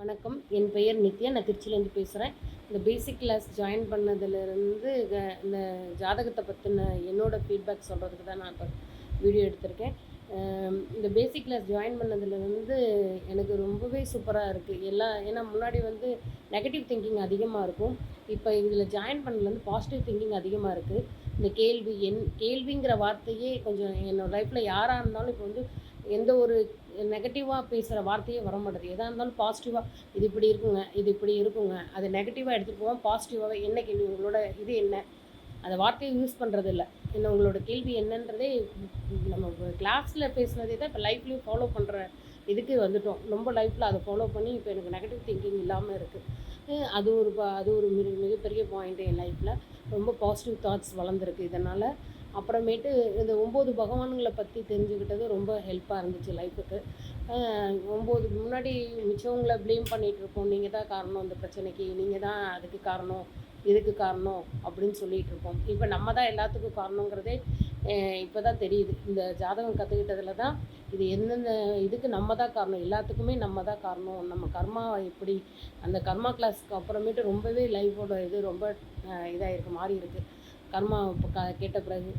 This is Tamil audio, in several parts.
வணக்கம். என் பெயர் நித்யா. நான் திருச்சியிலேருந்து பேசுகிறேன் இந்த பேசிக் கிளாஸ் ஜாயின் பண்ணதுலேருந்து இந்த ஜாதகத்தை பற்றின என்னோடய ஃபீட்பேக் சொல்கிறதுக்கு தான் நான் இப்போ வீடியோ எடுத்திருக்கேன். இந்த பேசிக் கிளாஸ் ஜாயின் பண்ணதுலேருந்து எனக்கு ரொம்பவே சூப்பராக இருக்குது எல்லா ஏன்னா முன்னாடி வந்து நெகட்டிவ் திங்கிங் அதிகமாக இருக்கும். இப்போ இதில் ஜாயின் பண்ணதுலேருந்து பாசிட்டிவ் திங்கிங் அதிகமாக இருக்குது இந்த கேள்வி என் கேள்விங்கிற வார்த்தையே கொஞ்சம் என்னோடய லைஃப்பில் யாராக இருந்தாலும் இப்போ வந்து எந்த ஒரு நெகட்டிவாக பேசுகிற வார்த்தையே வர மாட்டேது. எதாக இருந்தாலும் பாசிட்டிவாக இது இப்படி இருக்குங்க இது இப்படி இருக்குங்க. அது நெகட்டிவாக எடுத்துகிட்டு போவோம் பாசிட்டிவாகவே என்ன கேள்வி உங்களோட இது என்ன? அந்த வார்த்தையை யூஸ் பண்ணுறது இல்லை என்ன உங்களோட கேள்வி என்னன்றதே நம்ம கிளாஸில் பேசுனதே தான் இப்போ லைஃப்லேயும் ஃபாலோ பண்ணுற இதுக்கு வந்துட்டோம். ரொம்ப லைஃப்பில் அதை ஃபாலோ பண்ணி இப்போ எனக்கு நெகட்டிவ் திங்கிங் இல்லாமல் இருக்குது அது ஒரு அது ஒரு மிக மிகப்பெரிய பாயிண்ட் என் லைஃப்பில் ரொம்ப பாசிட்டிவ் தாட்ஸ் வளர்ந்துருக்கு. இதனால் அப்புறமேட்டு இந்த ஒம்பது பகவான்களை பற்றி தெரிஞ்சுக்கிட்டது ரொம்ப ஹெல்ப்பாக இருந்துச்சு லைஃபுக்கு ஒம்பது முன்னாடி மிச்சவங்களை ப்ளேம் பண்ணிகிட்ருப்போம் நீங்கள் தான் காரணம் இந்த பிரச்சனைக்கு. நீங்கள் தான் அதுக்கு காரணம் இதுக்கு காரணம் அப்படின்னு சொல்லிகிட்டு இருப்போம். இப்போ நம்ம தான் எல்லாத்துக்கும் காரணங்கிறதே இப்போ தான் தெரியுது. இந்த ஜாதகம் கற்றுக்கிட்டதுல தான் இது எந்தெந்த இதுக்கு நம்ம தான் காரணம். எல்லாத்துக்குமே நம்ம தான் காரணம். நம்ம கர்மா எப்படி அந்த கர்மா கிளாஸ்க்கு அப்புறமேட்டு ரொம்பவே லைஃபோட இது ரொம்ப இதாக இருக்குது மாறி இருக்குது கர்மா க கேட்ட பிறகு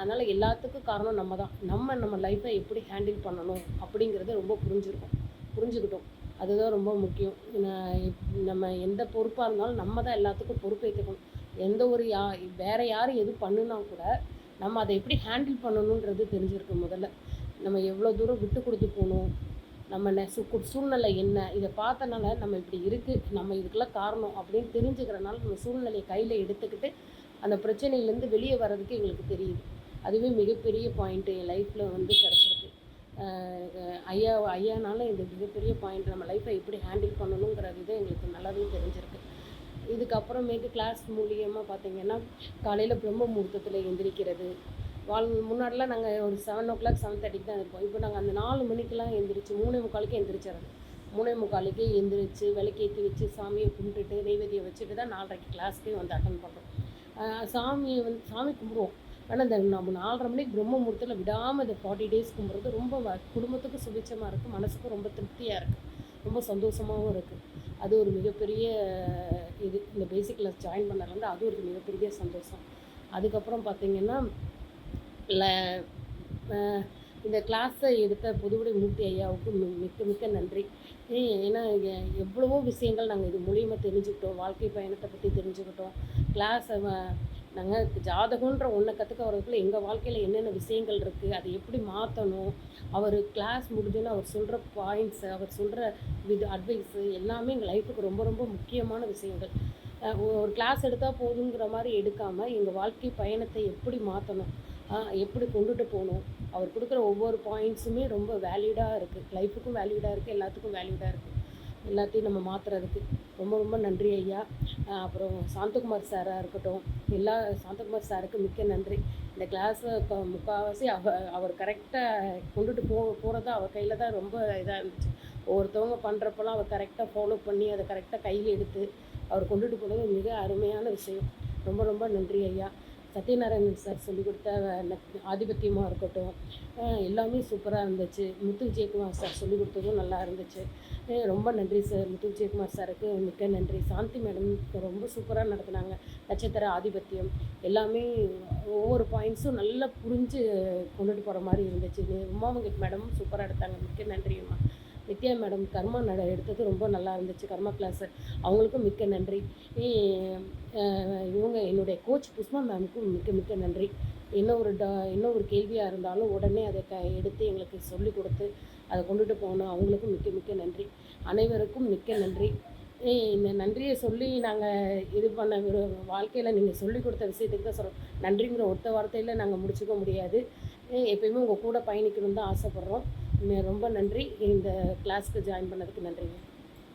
அதனால் எல்லாத்துக்கும் காரணம் நம்ம தான் நம்ம நம்ம லைஃப்பை எப்படி ஹேண்டில் பண்ணணும் அப்படிங்கிறத ரொம்ப புரிஞ்சுருக்கோம். புரிஞ்சுக்கிட்டோம். அதுதான் ரொம்ப முக்கியம். நம்ம எந்த பொறுப்பாக இருந்தாலும் நம்ம தான் எல்லாத்துக்கும் பொறுப்பேற்றுக்கணும் எந்த ஒரு யா வேறு யார் எது பண்ணுனா கூட நம்ம அதை எப்படி ஹேண்டில் பண்ணணுன்றது தெரிஞ்சிருக்கு முதல்ல. நம்ம எவ்வளோ தூரம் விட்டு கொடுத்து போகணும். நம்ம நெ- சு- சூழ்நிலை என்ன? இதை பார்த்தனால நம்ம இப்படி இருக்குது நம்ம இதுக்கெல்லாம் காரணம் அப்படின்னு தெரிஞ்சுக்கிறனால நம்ம சூழ்நிலையை கையில் எடுத்துக்கிட்டு அந்த பிரச்சனையிலேருந்து வெளியே வர்றதுக்கு எங்களுக்கு தெரியுது. அதுவே மிகப்பெரிய பாயிண்ட்டு என் லைஃப்பில் வந்து கிடச்சிருக்கு. ஐயா ஐயானால இது மிகப்பெரிய பாயிண்ட் நம்ம லைஃப்பை எப்படி ஹேண்டில் பண்ணணுங்கிறது இது எங்களுக்கு நல்லாவே தெரிஞ்சிருக்கு. இதுக்கப்புறமேட்டு கிளாஸ் மூலியமாக பார்த்தீங்கன்னா காலையில் பிரம்ம முகூர்த்தத்தில் எந்திரிக்கிறது. வாழ் முன்னாடிலாம் நாங்கள் ஒரு செவன் ஓ கிளாக் செவன் தேர்ட்டிக்கு தான் இருப்போம். இப்போ நாங்கள் அந்த நாலு மணிக்கெலாம் எந்திரிச்சு மூணே முக்காலுக்கு எந்திரிச்சிடறது. மூணே முக்காலுக்கே எந்திரிச்சு விளக்கேற்றி வச்சு சாமியை கும்பிட்டுட்டு நெய்வேதியை வச்சுட்டு தான் நாலரைக்கு கிளாஸ்க்கே வந்து அட்டன் பண்ணுறோம் சாமியை வந்து சாமி கும்பிடுவோம். ஆனால் இந்த நம்ம நாலரை மணிக்கு பிரம்ம முகூர்த்தத்தில் விடாமல் இந்த ஃபார்ட்டி டேஸ் கும்பிட்றது ரொம்ப குடும்பத்துக்கும் சுபிச்சமாக இருக்குது மனசுக்கும் ரொம்ப திருப்தியாக இருக்குது ரொம்ப சந்தோஷமாகவும் இருக்குது அது ஒரு மிகப்பெரிய இது. இந்த பேசிக் கிளாஸ் ஜாயின் பண்ணதுலேருந்து அது ஒரு மிகப்பெரிய சந்தோஷம். அதுக்கப்புறம் பார்த்திங்கன்னா ல- இந்த கிளாஸை எடுத்த புதுவிடை மூர்த்தி ஐயாவுக்கு மி- மிக்க மிக்க நன்றி. ஏன்னா எ- எவ்வளவோ விஷயங்கள் நாங்கள் இது மூலியமாக தெரிஞ்சுக்கிட்டோம். வாழ்க்கை பயணத்தை பற்றி தெரிஞ்சுக்கிட்டோம். கிளாஸை நாங்கள் ஜாதகன்ற ஒன்றை கற்றுக்க வரதுக்குள்ளே எங்கள் வாழ்க்கையில் என்னென்ன விஷயங்கள் இருக்குது அதை எப்படி மாற்றணும் அவர் கிளாஸ் முடிஞ்சோன்னு அவர் சொல்கிற பாயிண்ட்ஸு அவர் சொல்கிற வித் அட்வைஸு எல்லாமே எங்கள் லைஃபுக்கு ரொம்ப ரொம்ப முக்கியமான விஷயங்கள். ஒரு கிளாஸ் எடுத்தால் போதுங்கிற மாதிரி எடுக்காமல் எங்கள் வாழ்க்கை பயணத்தை எப்படி மாற்றணும் எப்படி கொண்டுட்டு போகணும்? அவர் கொடுக்குற ஒவ்வொரு பாயிண்ட்ஸுமே ரொம்ப வேலிடாக இருக்குது லைஃபுக்கும் வேலிடாக இருக்குது எல்லாத்துக்கும் வேலிடாக இருக்குது எல்லாத்தையும் நம்ம மாற்றுறதுக்கு ரொம்ப ரொம்ப நன்றி ஐயா. அப்புறம் சாந்தகுமார் சாராக இருக்கட்டும். எல்லா சாந்தகுமார் சாருக்கு மிக்க நன்றி. இந்த கிளாஸை முக்கால்வாசி அவ அவர் கரெக்டாக கொண்டுட்டு போ போகிறது அவர் கையில் தான் ரொம்ப இதாக இருந்துச்சு. ஒவ்வொருத்தவங்க பண்ணுறப்பெல்லாம் அவர் கரெக்டாக ஃபாலோ பண்ணி அதை கரெக்டாக கையில் எடுத்து அவர் கொண்டுட்டு போனது மிக அருமையான விஷயம். ரொம்ப ரொம்ப நன்றி ஐயா. சத்யநாராயணன் சார் சொல்லிக் கொடுத்த ஆதிபத்தியமாக இருக்கட்டும் எல்லாமே சூப்பராக இருந்துச்சு. முத்து விஜயகுமார் சார் சொல்லிக் கொடுத்ததும் நல்லா இருந்துச்சு. ரொம்ப நன்றி சார். முத்து விஜயகுமார் சாருக்கு மிக்க நன்றி. சாந்தி மேடம் ரொம்ப சூப்பராக நடத்துனாங்க. நட்சத்திர ஆதிபத்தியம் எல்லாமே ஒவ்வொரு பாயிண்ட்ஸும் நல்லா புரிஞ்சு கொண்டுட்டு போகிற மாதிரி இருந்துச்சு. இது மேடமும் சூப்பராக எடுத்தாங்க. மிக்க நன்றி நித்யா மேடம் கர்மா நட எடுத்தது ரொம்ப நல்லா இருந்துச்சு. கர்மா கிளாஸு அவங்களுக்கும் மிக்க நன்றி. ஏ- இவங்க என்னுடைய கோச் புஷ்மா மேமுக்கும் மிக்க மிக்க நன்றி. என்ன ஒரு ட என்ன ஒரு கேள்வியாக இருந்தாலும் உடனே அதை க எடுத்து எங்களுக்கு சொல்லி கொடுத்து அதை கொண்டுட்டு போகணும். அவங்களுக்கும் மிக்க மிக்க நன்றி. அனைவருக்கும் மிக்க நன்றி. இந்த நன்றியை சொல்லி நாங்கள் இது பண்ண விரு வாழ்க்கையில் நீங்கள் சொல்லி கொடுத்த விஷயத்துக்கு தான் சொல்கிறோம் நன்றிங்கிற ஒத்த வார்த்தையில் நாங்கள் முடிச்சுக்க முடியாது. எப்பயுமே உங்கள் கூட பயணிக்கணும்னு தான் ஆசைப்பட்றோம். ரொம்ப நன்றி. இந்த கிளாஸ்க்கு ஜாயின் பண்ணதுக்கு நன்றிங்க.